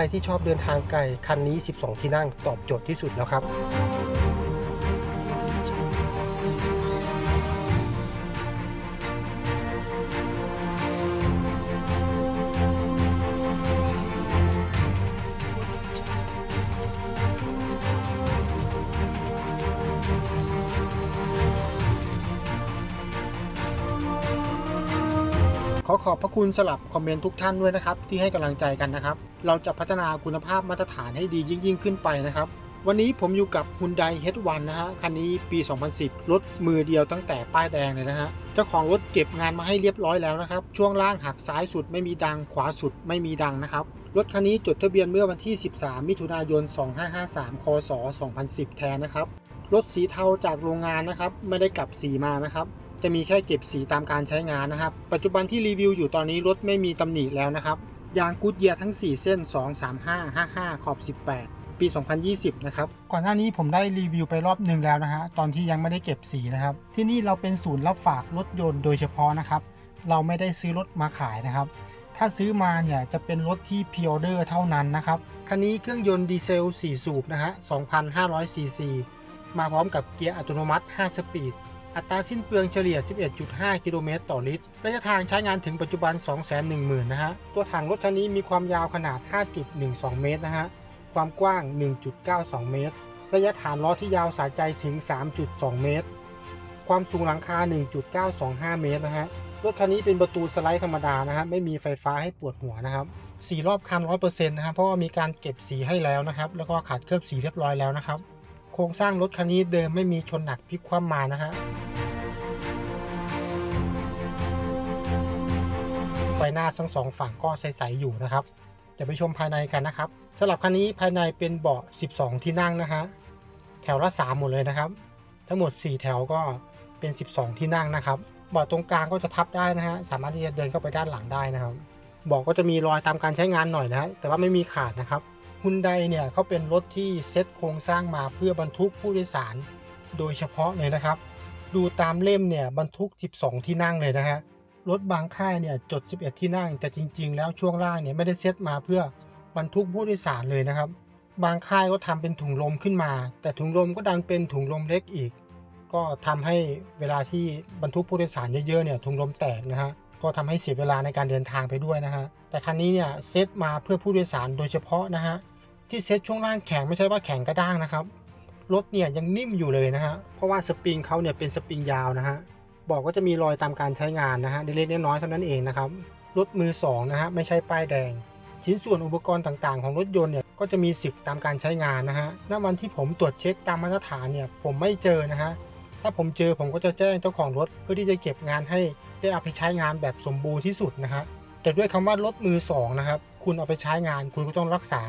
รที่ชอบเดินทางไกลคันนี้ 12 ที่นั่งตอบโจทย์ที่สุดแล้วครับ ขอขอบพระคุณสลับคอมเมนต์ทุกท่านด้วยนะครับ ที่ให้กำลังใจกันนะครับ เราจะพัฒนาคุณภาพมาตรฐานให้ดียิ่งยิ่งขึ้นไปนะครับวันนี้ผมอยู่กับ Hyundai H1 นะฮะ คันนี้ปี 2010 รถมือเดียวตั้งแต่ป้ายแดงเลยนะฮะ เจ้าของรถเก็บงานมาให้เรียบร้อยแล้วนะครับ ช่วงล่างหักซ้ายสุดไม่มีดัง ขวาสุดไม่มีดังนะครับ รถคันนี้จดทะเบียนเมื่อวันที่ 13 มิถุนายน 2553 คศ 2010 แทนนะครับ รถสีเทาจากโรงงานนะครับ ไม่ได้กลับสีมานะครับ จะมีแค่เก็บสีตามการใช้งานนะครับ ปัจจุบันที่รีวิวอยู่ตอนนี้รถไม่มีตำหนิแล้วนะครับยางกูดเยียทั้ง 4 เส้น 2 3 5 5 5 ขอบ 18 ปี 2020 นะครับ ก่อนหน้านี้ผมได้รีวิวไปรอบหนึ่งแล้วนะฮะ ตอนที่ยังไม่ได้เก็บสีนะครับ ที่นี่เราเป็นศูนย์รับฝากรถยนต์โดยเฉพาะนะครับ เราไม่ได้ซื้อรถมาขายนะครับ ถ้าซื้อมาเนี่ยจะเป็นรถที่พิออเดอร์เท่านั้นนะครับ คันนี้เครื่องยนต์ดีเซล 4 สูบนะฮะ 2,500ซีซี มาพร้อมกับเกียร์อัตโนมัติ 5 สปีด อัตราสิ้นเปลืองเฉลี่ย 11.5 กิโลเมตรต่อลิตร ระยะทางใช้งานถึงปัจจุบัน 210,000 นะฮะ ตัวถังรถคันนี้มีความยาวขนาด 5.12 เมตรนะฮะ ความกว้าง 1.92 เมตร ระยะฐานล้อที่ยาวสายใจถึง 3.2 เมตร ความสูงหลังคา 1.925 เมตรนะฮะ รถคันนี้เป็นประตูสไลด์ธรรมดานะฮะ ไม่มีไฟฟ้าให้ปวดหัวนะครับสีรอบคัน 100%นะฮะเพราะว่ามีการเก็บสีให้แล้วนะครับ แล้วก็ขัดเคลือบสีเรียบร้อยแล้วนะครับ โครงสร้างรถคันนี้เดิมไม่มีชนหนักพลิกคว่ำมานะฮะไฟหน้าทั้งสองฝั่งก็ใสๆอยู่นะครับจะไปชมภายในกันนะครับสำหรับคันนี้ภายในเป็นเบาะ 12 ที่นั่งนะฮะแถวละ3หมดเลยนะครับ ทั้งหมด 4 แถวก็เป็น 12 ที่นั่งนะครับเบาะตรงกลางก็จะพับได้นะฮะสามารถที่จะเดินเข้าไปด้านหลังได้นะครับเบาะก็จะมีรอยตามการใช้งานหน่อยนะฮะแต่ว่าไม่มีขาดนะครับ ฮุนไดเนี่ยเขาเป็นรถที่เซ็ตโครงสร้างมาเพื่อบรรทุกผู้โดยสารโดยเฉพาะเลยนะครับ ดูตามเล่มเนี่ยบรรทุก 12 ที่นั่งเลยนะฮะรถบางค่ายเนี่ยจด 11 ที่นั่ง แต่จริง ๆ แล้วช่วงล่างเนี่ยไม่ได้เซ็ตมาเพื่อบรรทุกผู้โดยสารเลยนะครับ บางค่ายก็ทำเป็นถุงลมขึ้นมา แต่ถุงลมก็ดันเป็นถุงลมเล็กอีก ก็ทำให้เวลาที่บรรทุกผู้โดยสารเยอะๆเนี่ยถุงลมแตกนะฮะก็ทำให้เสียเวลาในการเดินทางไปด้วยนะฮะ แต่คันนี้เนี่ยเซตมาเพื่อผู้โดยสารโดยเฉพาะนะฮะที่เซตช่วงล่างแข็งไม่ใช่ว่าแข็งกระด้างนะครับรถเนี่ยยังนิ่มอยู่เลยนะฮะเพราะว่าสปริงเขาเนี่ยเป็นสปริงยาวนะฮะบอกก็จะมีรอยตามการใช้งานนะฮะเล็กๆน้อยๆเท่านั้นเองนะครับรถมือ2นะฮะไม่ใช่ป้ายแดง ชิ้นส่วนอุปกรณ์ต่างๆ ของรถยนต์เนี่ยก็จะมีสิทธิ์ตามการใช้งานนะฮะณวันที่ผมตรวจเช็คตามมาตรฐานเนี่ยผมไม่เจอนะฮะถ้าผมเจอผมก็จะแจ้งเจ้าของรถเพื่อที่จะเก็บงานให้ได้เอาไปใช้งานแบบสมบูรณ์ที่สุดนะฮะ แต่ด้วยคำว่ารถมือสองนะครับคุณเอาไปใช้งานคุณก็ต้องรักษา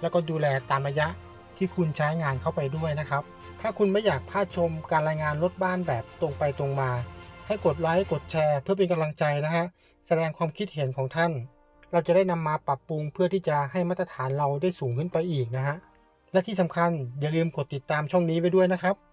แล้วก็ดูแลตามระยะที่คุณใช้งานเข้าไปด้วยนะครับ ถ้าคุณไม่อยากพลาดชมการรายงานรถบ้านแบบตรงไปตรงมา ให้กดไลค์กดแชร์ เพื่อเป็นกำลังใจนะฮะแสดงความคิดเห็นของท่าน เราจะได้นำมาปรับปรุงเพื่อที่จะให้มาตรฐานเราได้สูงขึ้นไปอีกนะฮะและที่สำคัญอย่าลืมกดติดตามช่องนี้ไว้ด้วยนะครับ